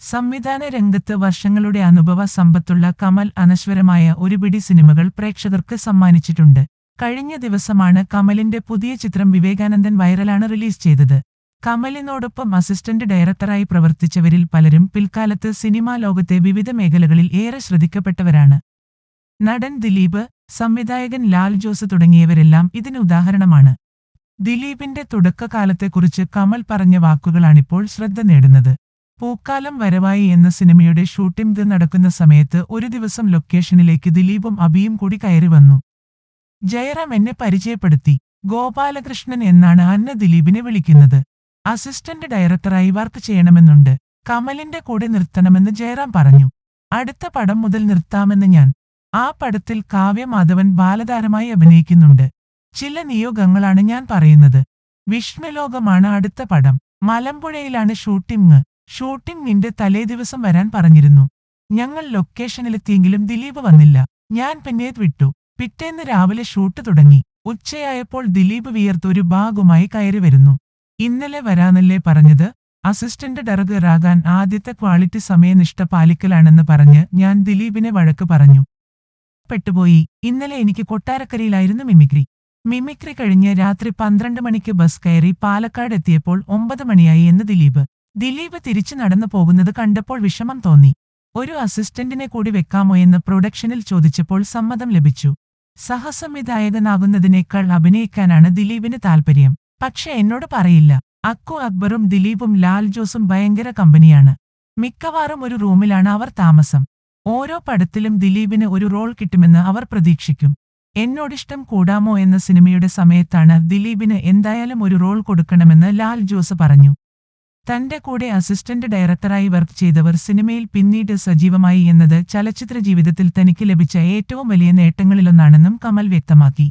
സംവിധാന രംഗത്ത് വർഷങ്ങളുടെ അനുഭവ സമ്പത്തുള്ള കമൽ അനശ്വരമായ ഒരു പിടി സിനിമകൾ പ്രേക്ഷകർക്ക് സമ്മാനിച്ചിട്ടുണ്ട്. കഴിഞ്ഞ ദിവസമാണ് കമലിന്റെ പുതിയ ചിത്രം വിവേകാനന്ദൻ വൈറലാണ് റിലീസ് ചെയ്തത്. കമലിനോടൊപ്പം അസിസ്റ്റന്റ് ഡയറക്ടറായി പ്രവർത്തിച്ചവരിൽ പലരും പിൽക്കാലത്ത് സിനിമാ ലോകത്തെ വിവിധ മേഖലകളിൽ ഏറെ ശ്രദ്ധിക്കപ്പെട്ടവരാണ്. നടൻ ദിലീപ് സംവിധായകൻ ലാൽ ജോസ് തുടങ്ങിയവരെല്ലാം ഇതിന് ഉദാഹരണമാണ്. ദിലീപിന്റെ തുടക്കകാലത്തെക്കുറിച്ച് കമൽ പറഞ്ഞ വാക്കുകളാണിപ്പോൾ ശ്രദ്ധ നേടുന്നത്. പൂക്കാലം വരവായി എന്ന സിനിമയുടെ ഷൂട്ടിംഗ് നടക്കുന്ന സമയത്ത് ഒരു ദിവസം ലൊക്കേഷനിലേക്ക് ദിലീപും അബിയും കൂടി കയറി വന്നു. ജയറാം എന്നെ പരിചയപ്പെടുത്തി. ഗോപാലകൃഷ്ണൻ എന്നാണ് അന്ന ദിലീപിനെ വിളിക്കുന്നത്. അസിസ്റ്റന്റ് ഡയറക്ടറായി വർക്ക് ചെയ്യണമെന്നുണ്ട്. കമലിന്റെ കൂടെ നിർത്തണമെന്ന് ജയറാം പറഞ്ഞു. അടുത്ത പടം മുതൽ നിർത്താമെന്ന് ഞാൻ. ആ പടത്തിൽ കാവ്യ മാധവൻ ബാലതാരമായി അഭിനയിക്കുന്നുണ്ട്. ചില നിയോഗങ്ങളാണ് ഞാൻ പറയുന്നത്. വിഷ്ണുലോകമാണ് അടുത്ത പടം. മലമ്പുഴയിലാണ് ഷൂട്ടിംഗ്. ഷൂട്ടിംഗിന്റെ തലേദിവസം വരാൻ പറഞ്ഞിരുന്നു. ഞങ്ങൾ ലൊക്കേഷനിലെത്തിയെങ്കിലും ദിലീപ് വന്നില്ല. ഞാൻ പിന്നെ വിട്ടു. പിറ്റേന്ന് രാവിലെ ഷൂട്ട് തുടങ്ങി. ഉച്ചയായപ്പോൾ ദിലീപ് വിയർത്തൊരു ബാഗുമായി കയറി വരുന്നു. ഇന്നലെ വരാനല്ലേ പറഞ്ഞത്? അസിസ്റ്റന്റ് ഡയറക്ടറാകാൻ ആദ്യത്തെ ക്വാളിറ്റി സമയനിഷ്ഠ പാലിക്കലാണെന്ന് പറഞ്ഞ് ഞാൻ ദിലീപിനെ വഴക്ക് പറഞ്ഞു. പെട്ടുപോയി. ഇന്നലെ എനിക്ക് കൊട്ടാരക്കരയിലായിരുന്നു മിമിക്രി. മിമിക്രി കഴിഞ്ഞ് രാത്രി പന്ത്രണ്ട് മണിക്ക് ബസ് കയറി പാലക്കാട് എത്തിയപ്പോൾ ഒമ്പത് മണിയായി എന്ന് ദിലീപ്. ദിലീപ് തിരിച്ചു നടന്നു പോകുന്നത് കണ്ടപ്പോൾ വിഷമം തോന്നി. ഒരു അസിസ്റ്റന്റിനെ കൂടി വെക്കാമോ എന്ന് പ്രൊഡക്ഷനിൽ ചോദിച്ചപ്പോൾ സമ്മതം ലഭിച്ചു. സഹസംവിധായകനാകുന്നതിനേക്കാൾ അഭിനയിക്കാനാണ് ദിലീപിന് താൽപ്പര്യം പക്ഷെ എന്നോട് പറയില്ല. അക്കു അക്ബറും ദിലീപും ലാൽ ജോസും ഭയങ്കര കമ്പനിയാണ്. മിക്കവാറും ഒരു റൂമിലാണ് അവർ താമസം. ഓരോ പടത്തിലും ദിലീപിന് ഒരു റോൾ കിട്ടുമെന്ന് അവർ പ്രതീക്ഷിക്കും. എന്നോടിഷ്ടം കൂടാമോ എന്ന സിനിമയുടെ സമയത്താണ് ദിലീപിന് എന്തായാലും ഒരു റോൾ കൊടുക്കണമെന്ന് ലാൽ ജോസ് പറഞ്ഞു. തന്റെ കൂടെ അസിസ്റ്റന്റ് ഡയറക്ടറായി വർക്ക് ചെയ്തവർ സിനിമയിൽ പിന്നീട് സജീവമായി എന്നത് ചലച്ചിത്ര ജീവിതത്തിൽ തനിക്ക് ലഭിച്ച ഏറ്റവും വലിയ നേട്ടങ്ങളിലൊന്നാണെന്നും കമൽ വ്യക്തമാക്കി.